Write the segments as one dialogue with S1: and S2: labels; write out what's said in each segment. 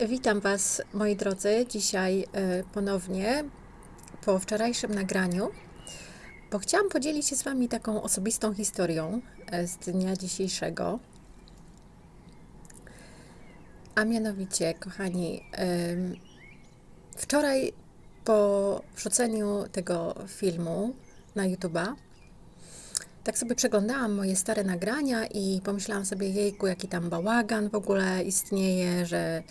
S1: Witam Was, moi drodzy, dzisiaj e, ponownie po wczorajszym nagraniu, bo chciałam podzielić się z Wami taką osobistą historią e, z dnia dzisiejszego. A mianowicie, kochani, wczoraj po wrzuceniu tego filmu na YouTube'a, tak sobie przeglądałam moje stare nagrania i pomyślałam sobie, jejku, jaki tam bałagan w ogóle istnieje, że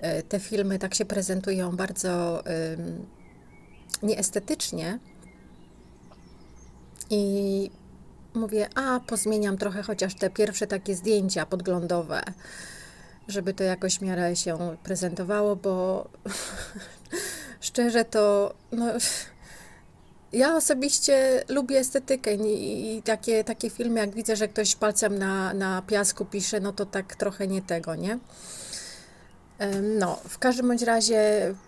S1: e, te filmy tak się prezentują bardzo ym, nieestetycznie. I mówię, a pozmieniam trochę chociaż te pierwsze takie zdjęcia podglądowe, żeby to jakoś w miarę się prezentowało, bo szczerze to no, ja osobiście lubię estetykę i, takie, takie filmy, jak widzę, że ktoś palcem na, na piasku pisze, no to tak trochę nie tego, nie? No, w każdym bądź razie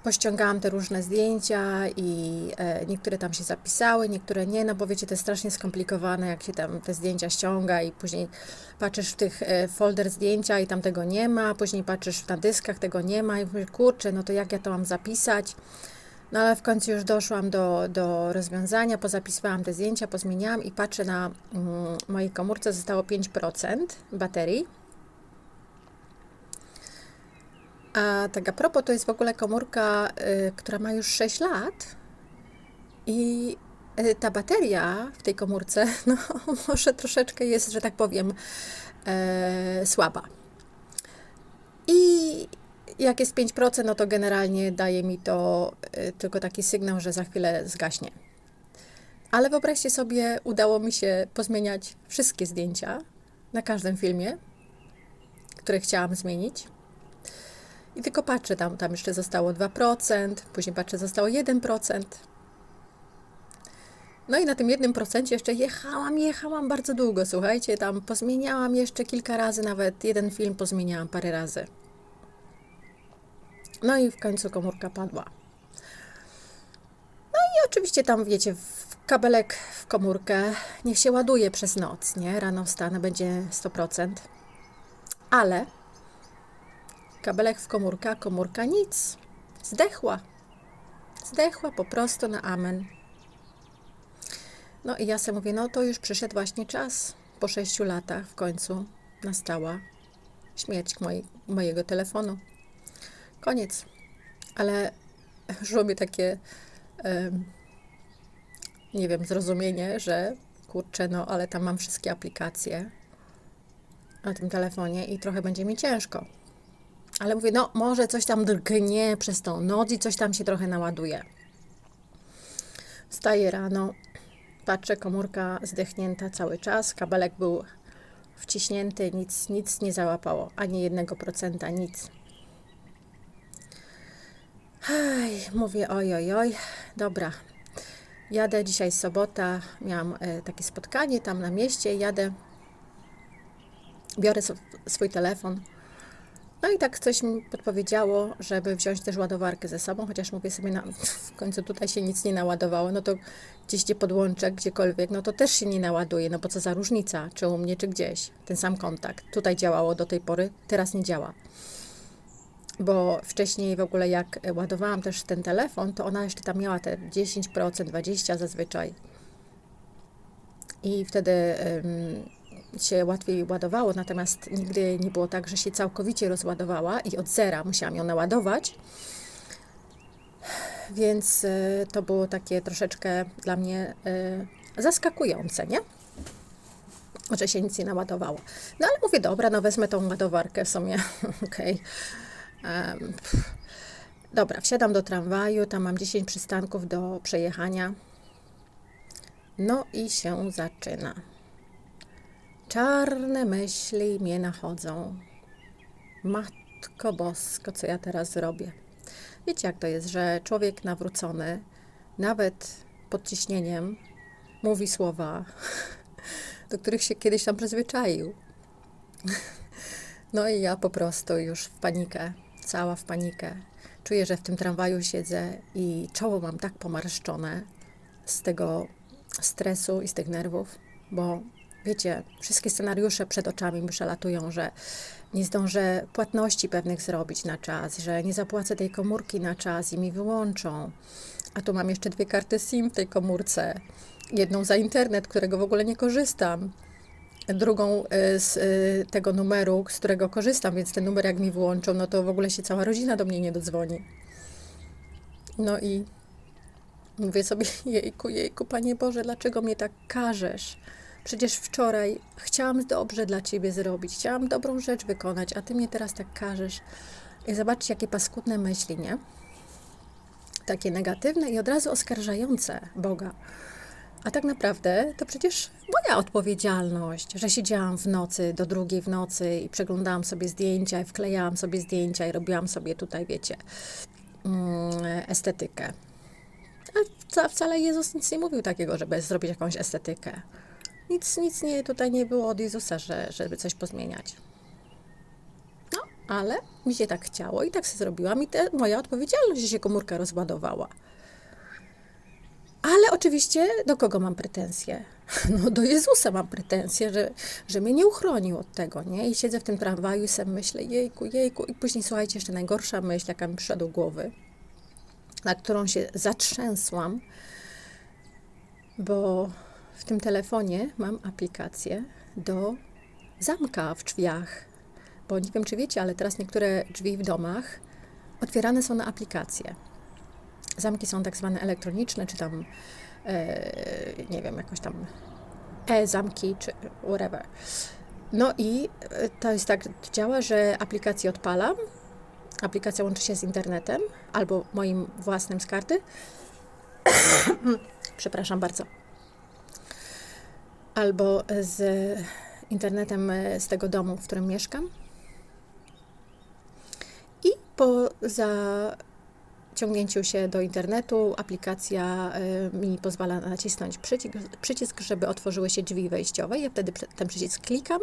S1: pościągałam te różne zdjęcia i e, niektóre tam się zapisały, niektóre nie, no bo wiecie, to jest strasznie skomplikowane, jak się tam te zdjęcia ściąga i później patrzysz w tych e, folder zdjęcia i tam tego nie ma, później patrzysz na dyskach, tego nie ma i mówisz, kurczę, no to jak ja to mam zapisać? No ale w końcu już doszłam do, do rozwiązania, pozapisywałam te zdjęcia, pozmieniałam i patrzę na mm, mojej komórce zostało 5% baterii. A tak a propos, to jest w ogóle komórka, y, która ma już 6 lat i y, ta bateria w tej komórce, no może troszeczkę jest, że tak powiem, e, słaba. I jak jest 5%, no to generalnie daje mi to y, tylko taki sygnał, że za chwilę zgaśnie. Ale wyobraźcie sobie, udało mi się pozmieniać wszystkie zdjęcia na każdym filmie, które chciałam zmienić. I tylko patrzę, tam, tam jeszcze zostało 2%, później patrzę, zostało 1%. No i na tym 1% jeszcze jechałam, jechałam bardzo długo, słuchajcie, tam pozmieniałam jeszcze kilka razy, nawet jeden film pozmieniałam parę razy. No i w końcu komórka padła. No i oczywiście tam, wiecie, w kabelek w komórkę niech się ładuje przez noc, nie? Rano wstanę, będzie 100%. Ale kabelek w komórkę, komórka nic. Zdechła. Zdechła po prostu na amen. No i ja sobie mówię, no to już przyszedł właśnie czas. Po sześciu latach w końcu nastała śmierć mojego telefonu. Koniec. Ale mi takie, em, nie wiem, zrozumienie, że kurczę, no ale tam mam wszystkie aplikacje na tym telefonie i trochę będzie mi ciężko. Ale mówię, no może coś tam drgnie przez tą noc i coś tam się trochę naładuje. Wstaję rano, patrzę, komórka zdechnięta cały czas, kabelek był wciśnięty, nic, nic nie załapało, ani jednego procenta, nic. Aj, mówię, oj, oj, oj, dobra. Jadę dzisiaj sobota, miałam e, takie spotkanie tam na mieście, jadę, biorę swój telefon. No i tak coś mi podpowiedziało, żeby wziąć też ładowarkę ze sobą, chociaż mówię sobie, na, w końcu tutaj się nic nie naładowało, no to gdzieś gdzie podłączę, gdziekolwiek, no to też się nie naładuje, no bo co za różnica, czy u mnie, czy gdzieś, ten sam kontakt. Tutaj działało do tej pory, teraz nie działa bo wcześniej w ogóle jak ładowałam też ten telefon, to ona jeszcze tam miała te 10%, 20% zazwyczaj. I wtedy ym, się łatwiej ładowało, natomiast nigdy nie było tak, że się całkowicie rozładowała i od zera musiałam ją naładować. Więc y, to było takie troszeczkę dla mnie y, zaskakujące, nie? Że się nic nie naładowało. No ale mówię, dobra, no wezmę tą ładowarkę w sumie, okej. Em, Dobra, wsiadam do tramwaju, tam mam 10 przystanków do przejechania. No i się zaczyna. Czarne myśli mnie nachodzą. Matko Bosko, co ja teraz zrobię? Wiecie, jak to jest, że człowiek nawrócony, nawet pod ciśnieniem, mówi słowa, do których się kiedyś tam przyzwyczaił. No i ja po prostu już w panikę, cała w panikę. Czuję, że w tym tramwaju siedzę i czoło mam tak pomarszczone z tego stresu i z tych nerwów, bo wiecie, wszystkie scenariusze przed oczami mi przelatują, że nie zdążę płatności pewnych zrobić na czas, że nie zapłacę tej komórki na czas i mi wyłączą. A tu mam jeszcze dwie karty SIM w tej komórce. Jedną za internet, którego w ogóle nie korzystam. Drugą y, z y, tego numeru, z którego korzystam, więc ten numer jak mi wyłączą, no to w ogóle się cała rodzina do mnie nie dodzwoni. No i mówię sobie, jejku, jejku, Panie Boże, dlaczego mnie tak karzesz? Przecież wczoraj chciałam dobrze dla Ciebie zrobić, chciałam dobrą rzecz wykonać, a Ty mnie teraz tak karzesz. I zobaczcie, jakie paskudne myśli, nie? Takie negatywne i od razu oskarżające Boga. A tak naprawdę to przecież moja odpowiedzialność, że siedziałam w nocy do drugiej w nocy i przeglądałam sobie zdjęcia i wklejałam sobie zdjęcia i robiłam sobie tutaj, wiecie, mm, estetykę. A wca- wcale Jezus nic nie mówił takiego, żeby zrobić jakąś estetykę. Nic, nic nie, tutaj nie było od Jezusa, że, żeby coś pozmieniać. No, ale mi się tak chciało i tak sobie zrobiłam i te, moja odpowiedzialność, że się komórka rozładowała. Ale oczywiście do kogo mam pretensje? No do Jezusa mam pretensje, że, że mnie nie uchronił od tego, nie? I siedzę w tym tramwaju i sobie myślę, jejku, jejku. I później, słuchajcie, jeszcze najgorsza myśl, jaka mi przyszła do głowy, na którą się zatrzęsłam, bo w tym telefonie mam aplikację do zamka w drzwiach. Bo nie wiem, czy wiecie, ale teraz niektóre drzwi w domach otwierane są na aplikację. Zamki są tak zwane elektroniczne, czy tam, e, nie wiem, jakoś tam e-zamki, czy whatever. No i e, to jest tak działa, że aplikację odpalam, aplikacja łączy się z internetem albo moim własnym z karty. Przepraszam bardzo. Albo z internetem e, z tego domu, w którym mieszkam. I po zaciągnięciu się do internetu aplikacja y, mi pozwala nacisnąć przycisk, przycisk, żeby otworzyły się drzwi wejściowe. Ja wtedy ten przycisk klikam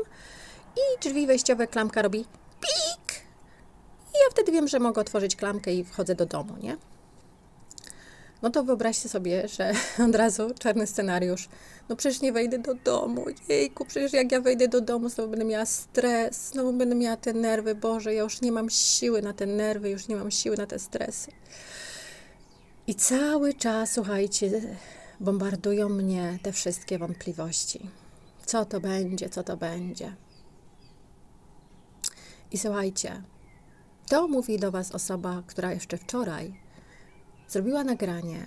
S1: i drzwi wejściowe klamka robi pik. I ja wtedy wiem, że mogę otworzyć klamkę i wchodzę do domu, nie? No to wyobraźcie sobie, że od razu czarny scenariusz. No przecież nie wejdę do domu. Jejku, przecież jak ja wejdę do domu, znowu będę miała stres, znowu będę miała te nerwy. Boże, ja już nie mam siły na te nerwy, już nie mam siły na te stresy. I cały czas, słuchajcie, bombardują mnie te wszystkie wątpliwości. Co to będzie, co to będzie. I słuchajcie, to mówi do Was osoba, która jeszcze wczoraj zrobiła nagranie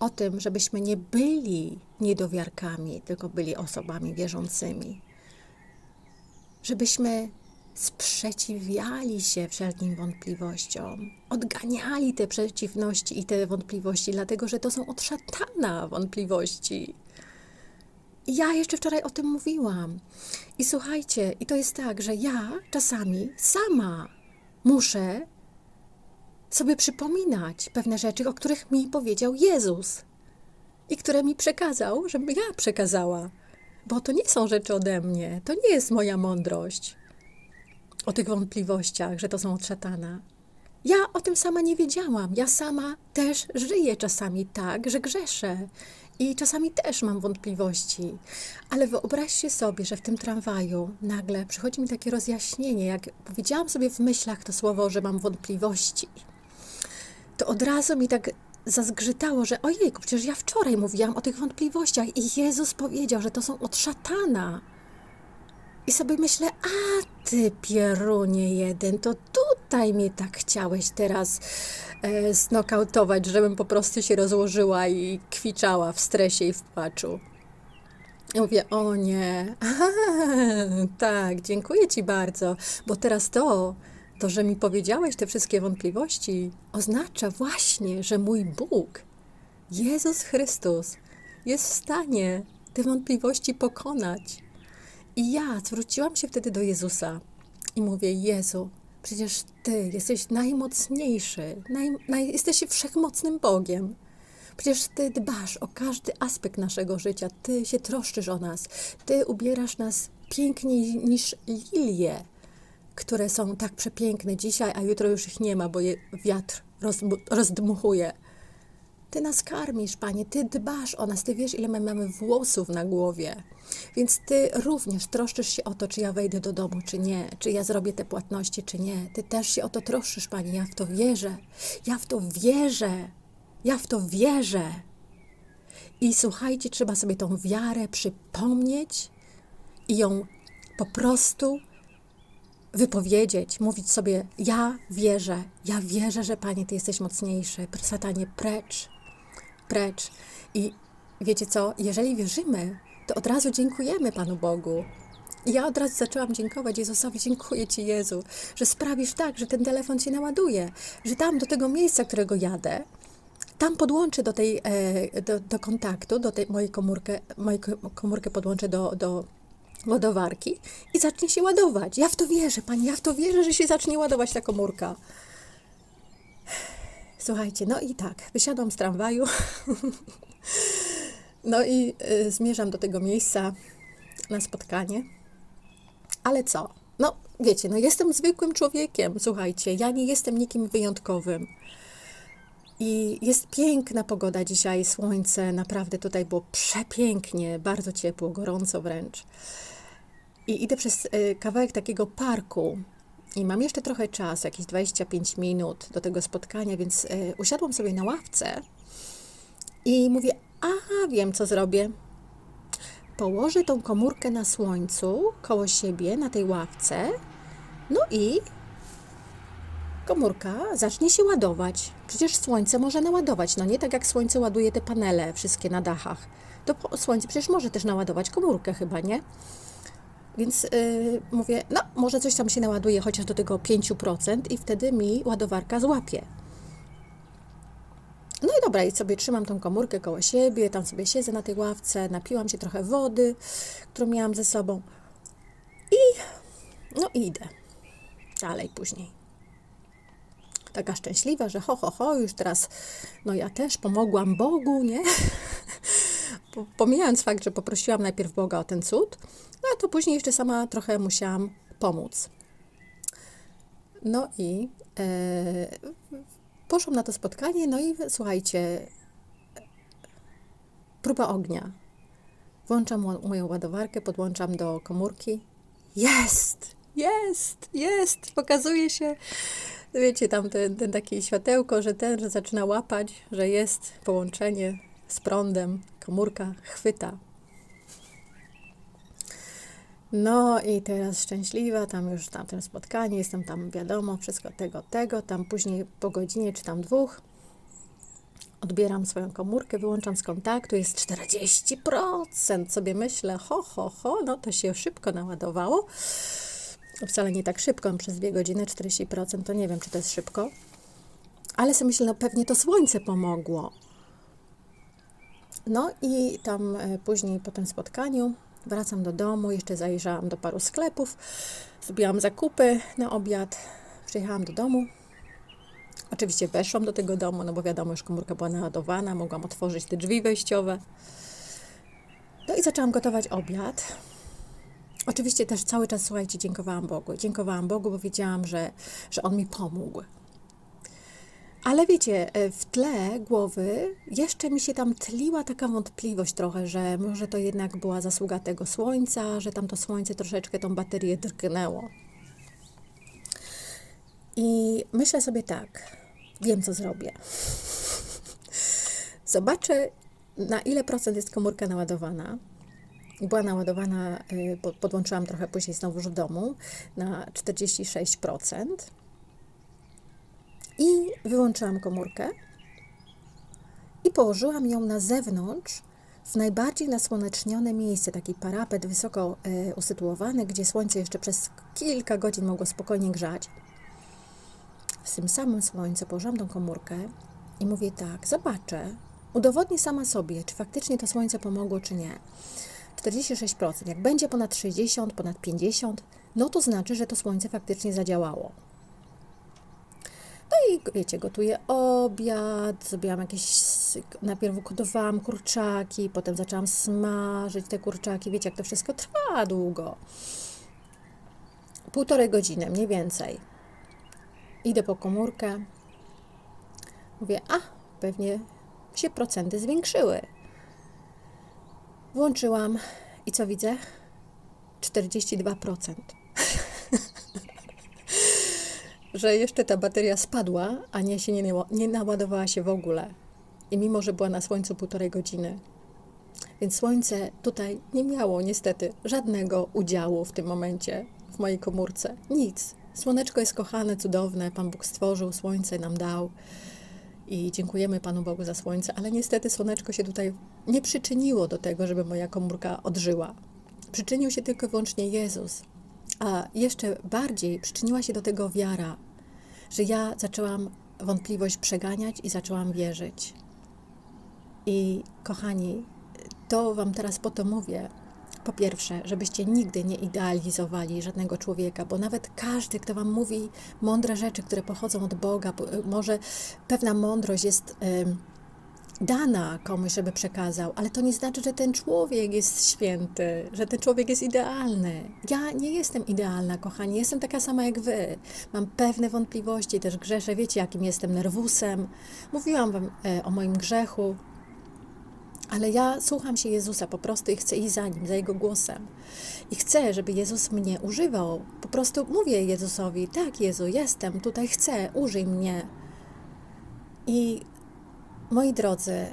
S1: o tym, żebyśmy nie byli niedowiarkami, tylko byli osobami wierzącymi. Żebyśmy sprzeciwiali się wszelkim wątpliwościom, odganiali te przeciwności i te wątpliwości, dlatego że to są od szatana wątpliwości. I ja jeszcze wczoraj o tym mówiłam. I słuchajcie, i to jest tak, że ja czasami sama muszę sobie przypominać pewne rzeczy, o których mi powiedział Jezus i które mi przekazał, żebym ja przekazała. Bo to nie są rzeczy ode mnie, to nie jest moja mądrość o tych wątpliwościach, że to są od szatana. Ja o tym sama nie wiedziałam. Ja sama też żyję czasami tak, że grzeszę. I czasami też mam wątpliwości. Ale wyobraźcie sobie, że w tym tramwaju nagle przychodzi mi takie rozjaśnienie, jak powiedziałam sobie w myślach to słowo, że mam wątpliwości to od razu mi tak zazgrzytało, że ojejku, przecież ja wczoraj mówiłam o tych wątpliwościach i Jezus powiedział, że to są od szatana. I sobie myślę, a ty pierunie jeden, to tutaj mnie tak chciałeś teraz e, znokautować, żebym po prostu się rozłożyła i kwiczała w stresie i w płaczu. I mówię, o nie, Aha, tak, dziękuję Ci bardzo, bo teraz to, to, że mi powiedziałeś te wszystkie wątpliwości, oznacza właśnie, że mój Bóg, Jezus Chrystus, jest w stanie te wątpliwości pokonać. I ja zwróciłam się wtedy do Jezusa i mówię: Jezu, przecież Ty jesteś najmocniejszy, naj, naj, jesteś wszechmocnym Bogiem. Przecież Ty dbasz o każdy aspekt naszego życia, Ty się troszczysz o nas, Ty ubierasz nas piękniej niż lilie, które są tak przepiękne dzisiaj, a jutro już ich nie ma, bo je wiatr roz, rozdmuchuje. Ty nas karmisz, Panie, Ty dbasz o nas, Ty wiesz, ile my mamy włosów na głowie. Więc Ty również troszczysz się o to, czy ja wejdę do domu, czy nie, czy ja zrobię te płatności, czy nie. Ty też się o to troszczysz, Panie, ja w to wierzę. Ja w to wierzę. Ja w to wierzę. I słuchajcie, trzeba sobie tą wiarę przypomnieć i ją po prostu wypowiedzieć, mówić sobie: Ja wierzę, ja wierzę, że Panie, Ty jesteś mocniejszy. Satanie, precz, precz. I wiecie co? Jeżeli wierzymy, to od razu dziękujemy Panu Bogu. I ja od razu zaczęłam dziękować Jezusowi. Dziękuję Ci, Jezu, że sprawisz tak, że ten telefon się naładuje, że tam do tego miejsca, którego jadę, tam podłączę do tej, e, do, do kontaktu, do tej mojej komórkę, moją komórkę podłączę do, do ładowarki i zacznie się ładować. Ja w to wierzę, Pani, ja w to wierzę, że się zacznie ładować ta komórka. Słuchajcie, no i tak, wysiadłam z tramwaju, no i y, zmierzam do tego miejsca na spotkanie. Ale co? No, wiecie, no jestem zwykłym człowiekiem, słuchajcie, ja nie jestem nikim wyjątkowym. I jest piękna pogoda dzisiaj, słońce, naprawdę tutaj było przepięknie, bardzo ciepło, gorąco wręcz. I idę przez y, kawałek takiego parku i mam jeszcze trochę czasu, jakieś 25 minut do tego spotkania, więc y, usiadłam sobie na ławce i mówię, a wiem co zrobię. Położę tą komórkę na słońcu koło siebie, na tej ławce, no i komórka zacznie się ładować. Przecież słońce może naładować, no nie tak jak słońce ładuje te panele wszystkie na dachach. To słońce przecież może też naładować komórkę chyba, nie? Więc yy, mówię, no może coś tam się naładuje chociaż do tego 5% i wtedy mi ładowarka złapie. No i dobra, i sobie trzymam tą komórkę koło siebie, tam sobie siedzę na tej ławce, napiłam się trochę wody, którą miałam ze sobą i no idę dalej później. Taka szczęśliwa, że ho, ho, ho, już teraz, no ja też pomogłam Bogu, nie? Po- Pomijając fakt, że poprosiłam najpierw Boga o ten cud, no a to później jeszcze sama trochę musiałam pomóc. No i e, poszłam na to spotkanie, no i słuchajcie, próba ognia. Włączam mo- moją ładowarkę, podłączam do komórki. Jest! Jest! Jest! Pokazuje się, wiecie, tam ten, ten takie światełko, że ten, że zaczyna łapać, że jest połączenie z prądem. Komórka chwyta. No i teraz szczęśliwa, tam już na tym spotkaniu, jestem tam wiadomo, wszystko tego, tego, tam później po godzinie czy tam dwóch odbieram swoją komórkę, wyłączam z kontaktu, jest 40%, sobie myślę, ho, ho, ho, no to się szybko naładowało. Wcale nie tak szybko, przez dwie godziny 40%, to nie wiem, czy to jest szybko. Ale sobie myślę, no pewnie to słońce pomogło. No i tam e, później po tym spotkaniu wracam do domu, jeszcze zajrzałam do paru sklepów, zrobiłam zakupy na obiad, przyjechałam do domu. Oczywiście weszłam do tego domu, no bo wiadomo, już komórka była naładowana, mogłam otworzyć te drzwi wejściowe. No i zaczęłam gotować obiad. Oczywiście też cały czas, słuchajcie, dziękowałam Bogu. Dziękowałam Bogu, bo wiedziałam, że, że On mi pomógł. Ale wiecie, e, w tle głowy jeszcze mi się tam tliła taka wątpliwość trochę, że może to jednak była zasługa tego słońca, że tam to słońce troszeczkę tą baterię drgnęło. I myślę sobie tak, wiem co zrobię. Zobaczę, na ile procent jest komórka naładowana. Była naładowana, y, po- podłączyłam trochę później znowu w domu, na 46%. I wyłączyłam komórkę i położyłam ją na zewnątrz, w najbardziej nasłonecznione miejsce, taki parapet wysoko e, usytuowany, gdzie słońce jeszcze przez kilka godzin mogło spokojnie grzać. W tym samym słońcu położyłam tą komórkę i mówię tak, zobaczę, udowodnię sama sobie, czy faktycznie to słońce pomogło, czy nie. 46%. Jak będzie ponad 60, ponad 50, no to znaczy, że to słońce faktycznie zadziałało. No i wiecie, gotuję obiad, zrobiłam jakieś, najpierw ugotowałam kurczaki, potem zaczęłam smażyć te kurczaki. Wiecie, jak to wszystko trwa długo. Półtorej godziny, mniej więcej. Idę po komórkę. Mówię, a, pewnie się procenty zwiększyły. Włączyłam i co widzę? 42%. że jeszcze ta bateria spadła, a nie się nie, nie naładowała się w ogóle. I mimo, że była na słońcu półtorej godziny. Więc słońce tutaj nie miało niestety żadnego udziału w tym momencie w mojej komórce. Nic. Słoneczko jest kochane, cudowne. Pan Bóg stworzył, słońce nam dał. I dziękujemy Panu Bogu za słońce, ale niestety słoneczko się tutaj nie przyczyniło do tego, żeby moja komórka odżyła. Przyczynił się tylko i wyłącznie Jezus. A jeszcze bardziej przyczyniła się do tego wiara, że ja zaczęłam wątpliwość przeganiać i zaczęłam wierzyć. I kochani, to Wam teraz po to mówię. Po pierwsze, żebyście nigdy nie idealizowali żadnego człowieka, bo nawet każdy, kto Wam mówi mądre rzeczy, które pochodzą od Boga, może pewna mądrość jest dana komuś, żeby przekazał, ale to nie znaczy, że ten człowiek jest święty, że ten człowiek jest idealny. Ja nie jestem idealna, kochani, jestem taka sama jak wy. Mam pewne wątpliwości, też grzeszę. Wiecie, jakim jestem nerwusem. Mówiłam wam e, o moim grzechu, ale ja słucham się Jezusa po prostu i chcę iść za Nim, za Jego głosem. I chcę, żeby Jezus mnie używał. Po prostu mówię Jezusowi, tak Jezu, jestem, tutaj chcę, użyj mnie. I moi drodzy,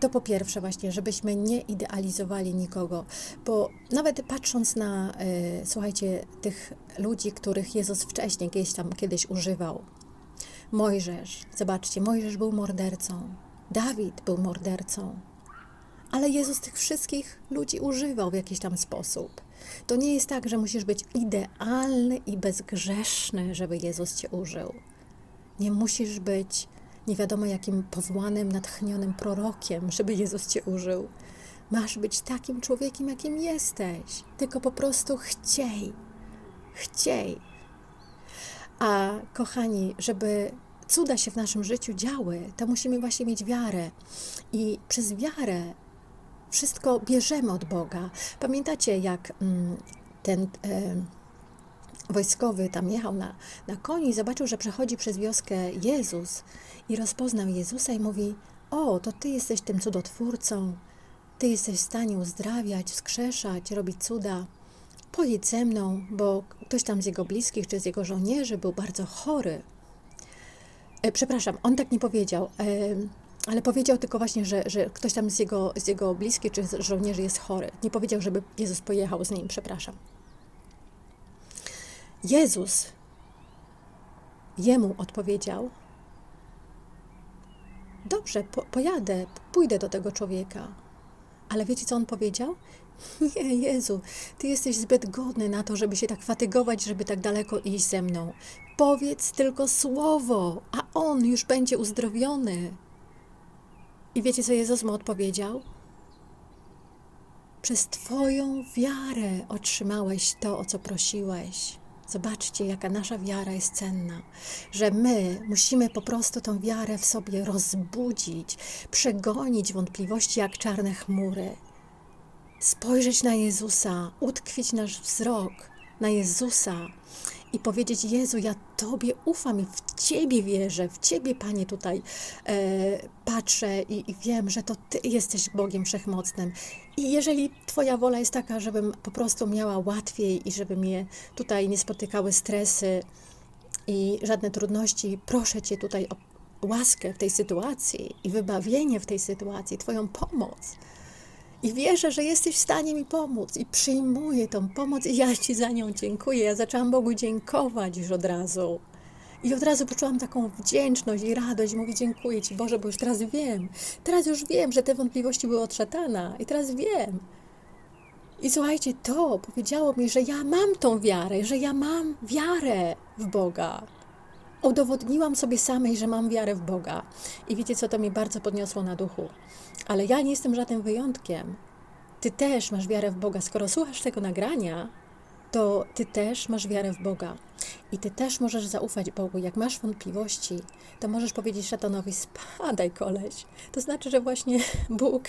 S1: to po pierwsze właśnie, żebyśmy nie idealizowali nikogo, bo nawet patrząc na, y, słuchajcie, tych ludzi, których Jezus wcześniej gdzieś tam kiedyś używał. Mojżesz, zobaczcie, Mojżesz był mordercą, Dawid był mordercą, ale Jezus tych wszystkich ludzi używał w jakiś tam sposób. To nie jest tak, że musisz być idealny i bezgrzeszny, żeby Jezus cię użył. Nie musisz być nie wiadomo jakim powołanym, natchnionym prorokiem, żeby Jezus cię użył. Masz być takim człowiekiem, jakim jesteś. Tylko po prostu chciej. Chciej. A kochani, żeby cuda się w naszym życiu działy, to musimy właśnie mieć wiarę. I przez wiarę wszystko bierzemy od Boga. Pamiętacie, jak mm, ten wojskowy tam jechał na, na koni i zobaczył, że przechodzi przez wioskę Jezus i rozpoznał Jezusa i mówi: O, to ty jesteś tym cudotwórcą, ty jesteś w stanie uzdrawiać, wskrzeszać, robić cuda. Pojedź ze mną, bo ktoś tam z jego bliskich czy z jego żołnierzy był bardzo chory. E, przepraszam, on tak nie powiedział, e, ale powiedział tylko właśnie, że, że ktoś tam z jego, z jego bliskich czy z żołnierzy jest chory. Nie powiedział, żeby Jezus pojechał z nim, przepraszam. Jezus jemu odpowiedział: Dobrze, po, pojadę, pójdę do tego człowieka. Ale wiecie, co on powiedział? Nie, Jezu, ty jesteś zbyt godny na to, żeby się tak fatygować, żeby tak daleko iść ze mną. Powiedz tylko słowo, a on już będzie uzdrowiony. I wiecie, co Jezus mu odpowiedział? Przez Twoją wiarę otrzymałeś to, o co prosiłeś. Zobaczcie, jaka nasza wiara jest cenna, że my musimy po prostu tą wiarę w sobie rozbudzić, przegonić wątpliwości jak czarne chmury, spojrzeć na Jezusa, utkwić nasz wzrok na Jezusa i powiedzieć: Jezu, ja Tobie ufam i w Ciebie wierzę, w Ciebie, Panie, tutaj e, patrzę i, i wiem, że to Ty jesteś Bogiem Wszechmocnym. I jeżeli Twoja wola jest taka, żebym po prostu miała łatwiej i żeby mnie tutaj nie spotykały stresy i żadne trudności, proszę Cię tutaj o łaskę w tej sytuacji i wybawienie w tej sytuacji, Twoją pomoc. I wierzę, że jesteś w stanie mi pomóc i przyjmuję tą pomoc i ja Ci za nią dziękuję. Ja zaczęłam Bogu dziękować już od razu. I od razu poczułam taką wdzięczność i radość. Mówię, dziękuję Ci Boże, bo już teraz wiem. Teraz już wiem, że te wątpliwości były od szatana. I teraz wiem. I słuchajcie, to powiedziało mi, że ja mam tą wiarę, że ja mam wiarę w Boga. Udowodniłam sobie samej, że mam wiarę w Boga. I wiecie, co to mi bardzo podniosło na duchu. Ale ja nie jestem żadnym wyjątkiem. Ty też masz wiarę w Boga. Skoro słuchasz tego nagrania, to ty też masz wiarę w Boga. I ty też możesz zaufać Bogu. Jak masz wątpliwości, to możesz powiedzieć szatanowi: spadaj, koleś. To znaczy, że właśnie Bóg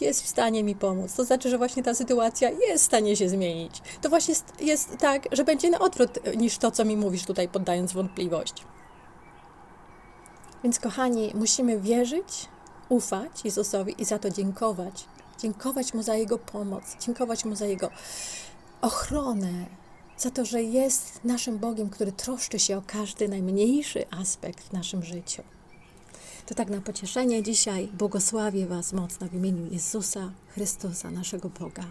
S1: jest w stanie mi pomóc. To znaczy, że właśnie ta sytuacja jest w stanie się zmienić. To właśnie jest, jest tak, że będzie na odwrót niż to, co mi mówisz tutaj, poddając wątpliwość. Więc, kochani, musimy wierzyć, ufać Jezusowi i za to dziękować. Dziękować Mu za Jego pomoc, dziękować Mu za Jego ochronę, za to, że jest naszym Bogiem, który troszczy się o każdy najmniejszy aspekt w naszym życiu. To tak na pocieszenie dzisiaj błogosławię Was mocno w imieniu Jezusa Chrystusa, naszego Boga.